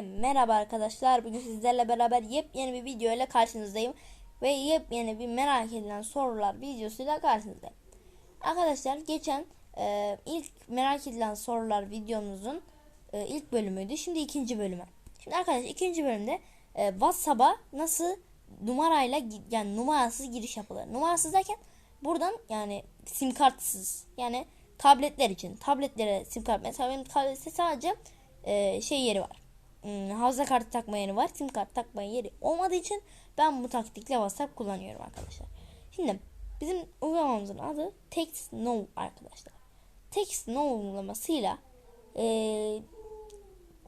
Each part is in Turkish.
Merhaba arkadaşlar. Bugün sizlerle beraber yepyeni bir video ile karşınızdayım. Ve yepyeni bir merak edilen sorular videosuyla karşınızdayım. Arkadaşlar geçen e, ilk merak edilen sorular videomuzun e, ilk bölümüydü. Şimdi ikinci bölümü. Şimdi arkadaşlar ikinci bölümde e, WhatsApp'a nasıl numarayla yani numarasız giriş yapılır. Numarasız derken buradan yani sim kartsız yani tabletler için tabletlere sim kart mesela benim tablette sadece e, şey yeri var. Hmm, hafıza kartı takma yeri var. Sim kart takma yeri olmadığı için ben bu taktikle WhatsApp kullanıyorum arkadaşlar. Şimdi bizim uygulamamızın adı Text No arkadaşlar. Text No uygulamasıyla e,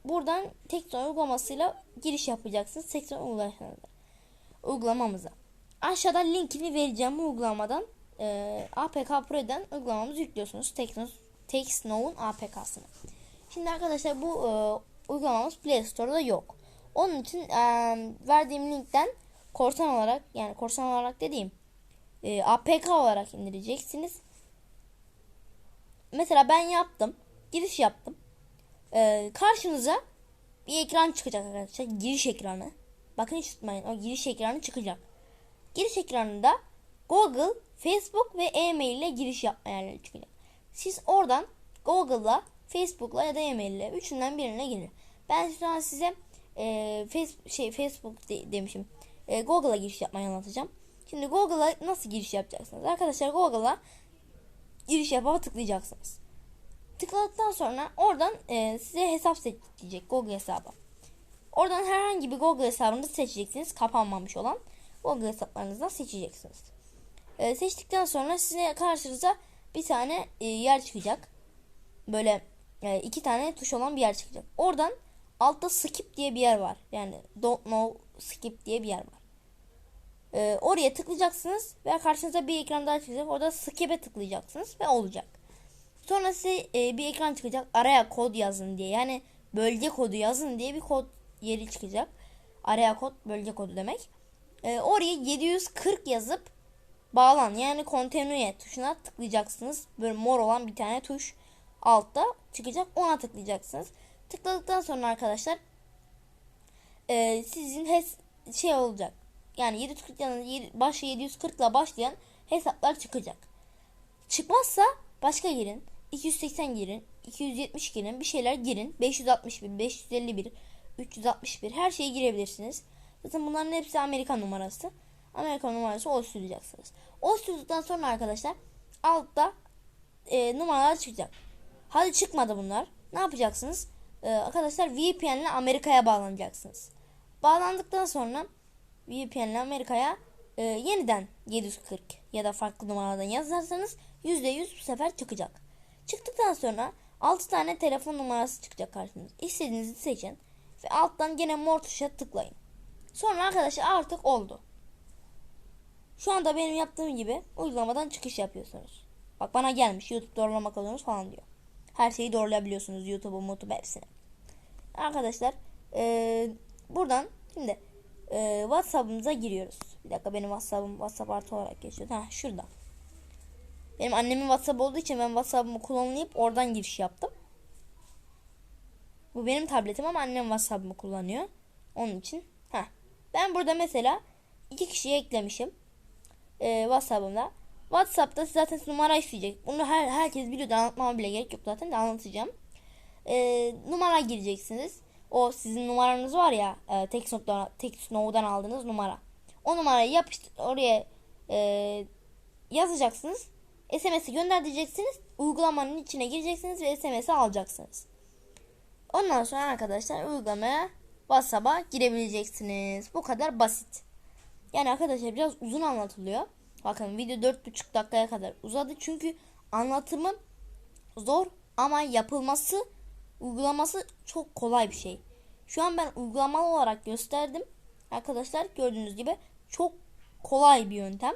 buradan Text No uygulamasıyla giriş yapacaksınız. Text No uygulamasına uygulamamıza. Aşağıda linkini vereceğim bu uygulamadan e, APK Pro'dan uygulamamızı yüklüyorsunuz. Text, Text No'un APK'sını. Şimdi arkadaşlar bu e, uygulamamız Play Store'da yok. Onun için e, verdiğim linkten korsan olarak yani korsan olarak dediğim e, APK olarak indireceksiniz. Mesela ben yaptım. Giriş yaptım. E, karşınıza bir ekran çıkacak arkadaşlar. Giriş ekranı. Bakın hiç tutmayın. O giriş ekranı çıkacak. Giriş ekranında Google, Facebook ve e-mail ile giriş yapma yerleri çıkacak. Siz oradan Google'la, Facebook'la ya da e-mail ile üçünden birine girin. Ben şu an size e, face, şey Facebook de, demişim. E, Google'a giriş yapmayı anlatacağım. Şimdi Google'a nasıl giriş yapacaksınız? Arkadaşlar Google'a giriş yapama tıklayacaksınız. Tıkladıktan sonra oradan e, size hesap seçecek Google hesabı. Oradan herhangi bir Google hesabını seçeceksiniz. Kapanmamış olan Google hesaplarınızdan seçeceksiniz. E, seçtikten sonra size karşınıza bir tane e, yer çıkacak. Böyle e, iki tane tuş olan bir yer çıkacak. Oradan altta skip diye bir yer var. Yani don't know skip diye bir yer var. E, oraya tıklayacaksınız ve karşınıza bir ekran daha çıkacak. Orada skip'e tıklayacaksınız ve olacak. Sonra size e, bir ekran çıkacak. Araya kod yazın diye. Yani bölge kodu yazın diye bir kod yeri çıkacak. Araya kod bölge kodu demek. E, oraya 740 yazıp bağlan yani continue tuşuna tıklayacaksınız. Böyle mor olan bir tane tuş altta çıkacak. Ona tıklayacaksınız. Tıkladıktan sonra arkadaşlar e, sizin hes şey olacak. Yani 740 yani başta 740 ile başlayan hesaplar çıkacak. Çıkmazsa başka girin. 280 girin. 270 girin. Bir şeyler girin. 561, 551, 361 her şeye girebilirsiniz. Zaten bunların hepsi Amerikan numarası. Amerikan numarası o süreceksiniz. O sürdükten sonra arkadaşlar altta e, numaralar çıkacak. Hadi çıkmadı bunlar. Ne yapacaksınız? E, arkadaşlar VPN ile Amerika'ya bağlanacaksınız. Bağlandıktan sonra VPN ile Amerika'ya e, yeniden 740 ya da farklı numaradan yazarsanız %100 bu sefer çıkacak. Çıktıktan sonra 6 tane telefon numarası çıkacak karşınıza. İstediğinizi seçin ve alttan gene mor tuşa tıklayın. Sonra arkadaşlar artık oldu. Şu anda benim yaptığım gibi uygulamadan çıkış yapıyorsunuz. Bak bana gelmiş YouTube doğrulamak alıyorsunuz falan diyor. Her şeyi doğrulayabiliyorsunuz YouTube'u, YouTube hepsini. Arkadaşlar ee, buradan şimdi ee, WhatsApp'ımıza giriyoruz. Bir dakika benim WhatsApp'ım WhatsApp artı olarak geçiyor. Ha şurada. Benim annemin WhatsApp olduğu için ben WhatsApp'ımı kullanıp oradan giriş yaptım. Bu benim tabletim ama annem WhatsApp'ımı kullanıyor. Onun için. Ha. Ben burada mesela iki kişiyi eklemişim. Ee, WhatsApp'ımda. WhatsApp'ta zaten numara isteyecek. Bunu her, herkes biliyor da anlatmama bile gerek yok zaten de anlatacağım. Ee, numara gireceksiniz. O sizin numaranız var ya e, Textnote'dan Textnote'dan aldığınız numara. O numarayı yapıştır oraya e, yazacaksınız. SMS'i gönder diyeceksiniz. Uygulamanın içine gireceksiniz ve SMS'i alacaksınız. Ondan sonra arkadaşlar uygulamaya WhatsApp'a girebileceksiniz. Bu kadar basit. Yani arkadaşlar biraz uzun anlatılıyor. Bakın video 4,5 dakikaya kadar uzadı. Çünkü anlatımı zor ama yapılması uygulaması çok kolay bir şey. Şu an ben uygulamalı olarak gösterdim. Arkadaşlar gördüğünüz gibi çok kolay bir yöntem.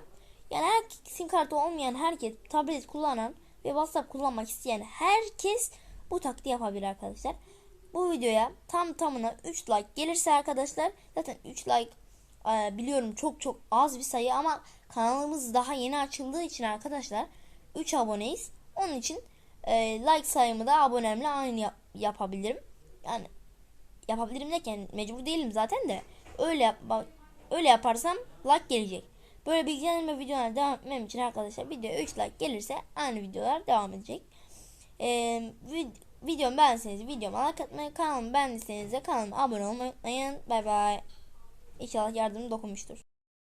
Yani her sim kartı olmayan herkes tablet kullanan ve WhatsApp kullanmak isteyen herkes bu taktiği yapabilir arkadaşlar. Bu videoya tam tamına 3 like gelirse arkadaşlar zaten 3 like e, biliyorum çok çok az bir sayı ama kanalımız daha yeni açıldığı için arkadaşlar 3 aboneyiz. Onun için e, like sayımı da abonemle aynı yap- yapabilirim. Yani yapabilirim derken mecbur değilim zaten de öyle yap öyle yaparsam like gelecek. Böyle bilgilendirme videolarına devam etmem için arkadaşlar video 3 like gelirse aynı videolar devam edecek. Ee, vid videomu beğenseniz videoma like atmayı, kanalımı beğendiyseniz de kanalıma abone olmayı unutmayın. Bay bay. İnşallah yardımım dokunmuştur.